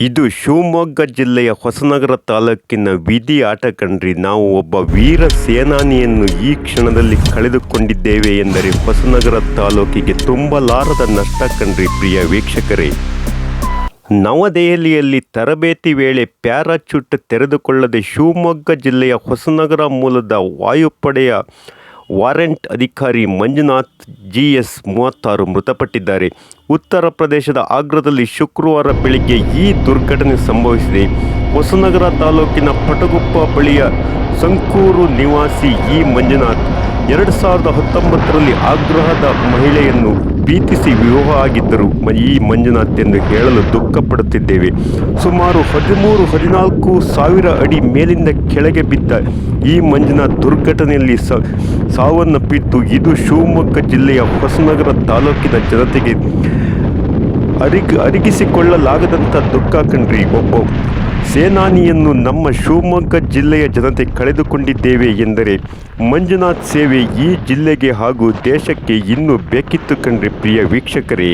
ಇದು ಶಿವಮೊಗ್ಗ ಜಿಲ್ಲೆಯ ಹೊಸನಗರ ತಾಲೂಕಿನ ವಿಧಿ ಆಟ ಕಣ್ರಿ ನಾವು ಒಬ್ಬ ವೀರ ಸೇನಾನಿಯನ್ನು ಈ ಕ್ಷಣದಲ್ಲಿ ಕಳೆದುಕೊಂಡಿದ್ದೇವೆ ಎಂದರೆ ಹೊಸನಗರ ತಾಲೂಕಿಗೆ ತುಂಬಲಾರದ ನಷ್ಟ ಕಣ್ರಿ ಪ್ರಿಯ ವೀಕ್ಷಕರೇ. ನವದೆಹಲಿಯಲ್ಲಿ ತರಬೇತಿ ವೇಳೆ ಪ್ಯಾರಾಚೂಟ್ ತೆರೆದುಕೊಳ್ಳದೆ ಶಿವಮೊಗ್ಗ ಜಿಲ್ಲೆಯ ಹೊಸನಗರ ಮೂಲದ ವಾಯುಪಡೆಯ ವಾರೆಂಟ್ ಅಧಿಕಾರಿ ಮಂಜುನಾಥ್ ಜಿ ಎಸ್ ಮೂವತ್ತಾರು ಮೃತಪಟ್ಟಿದ್ದಾರೆ. ಉತ್ತರ ಪ್ರದೇಶದ ಆಗ್ರಾದಲ್ಲಿ ಶುಕ್ರವಾರ ಬೆಳಿಗ್ಗೆ ಈ ದುರ್ಘಟನೆ ಸಂಭವಿಸಿದೆ. ಹೊಸನಗರ ತಾಲೂಕಿನ ಪಟಗುಪ್ಪ ಬಳಿಯ ಸಂಕೂರು ನಿವಾಸಿ ಈ ಮಂಜುನಾಥ್, ಎರಡು ಸಾವಿರದ ಹತ್ತೊಂಬತ್ತರಲ್ಲಿ ಆಗ್ರಹದ ಮಹಿಳೆಯನ್ನು ಪ್ರೀತಿಸಿ ವಿವಾಹ ಆಗಿದ್ದರು ಈ ಮಂಜುನಾಥ್ ಎಂದು ಹೇಳಲು ದುಃಖಪಡುತ್ತಿದ್ದೇವೆ. ಸುಮಾರು ಹದಿಮೂರು, ಹದಿನಾಲ್ಕು ಸಾವಿರ ಅಡಿ ಮೇಲಿಂದ ಕೆಳಗೆ ಬಿದ್ದ ಈ ಮಂಜುನಾಥ್ ದುರ್ಘಟನೆಯಲ್ಲಿ ಸ ಸಾವನ್ನಪ್ಪಿತ್ತು ಇದು ಶಿವಮೊಗ್ಗ ಜಿಲ್ಲೆಯ ಹೊಸನಗರ ತಾಲೂಕಿನ ಜನತೆಗೆ ಅರಿಗ, ಅರಿಗಿಸಿಕೊಳ್ಳಲಾಗದಂಥ ದುಃಖ ಕಣ್ರಿ ಒಬ್ಬ. ಸೇನಾನಿಯನ್ನು ನಮ್ಮ ಶಿವಮೊಗ್ಗ ಜಿಲ್ಲೆಯ ಜನತೆ ಕಳೆದುಕೊಂಡಿದ್ದೇವೆ ಎಂದರೆ ಮಂಜುನಾಥ್ ಸೇವೆ ಈ ಜಿಲ್ಲೆಗೆ ಹಾಗೂ ದೇಶಕ್ಕೆ ಇನ್ನೂ ಬೇಕಿತ್ತು ಕಣ್ರಿ ಪ್ರಿಯ ವೀಕ್ಷಕರೇ.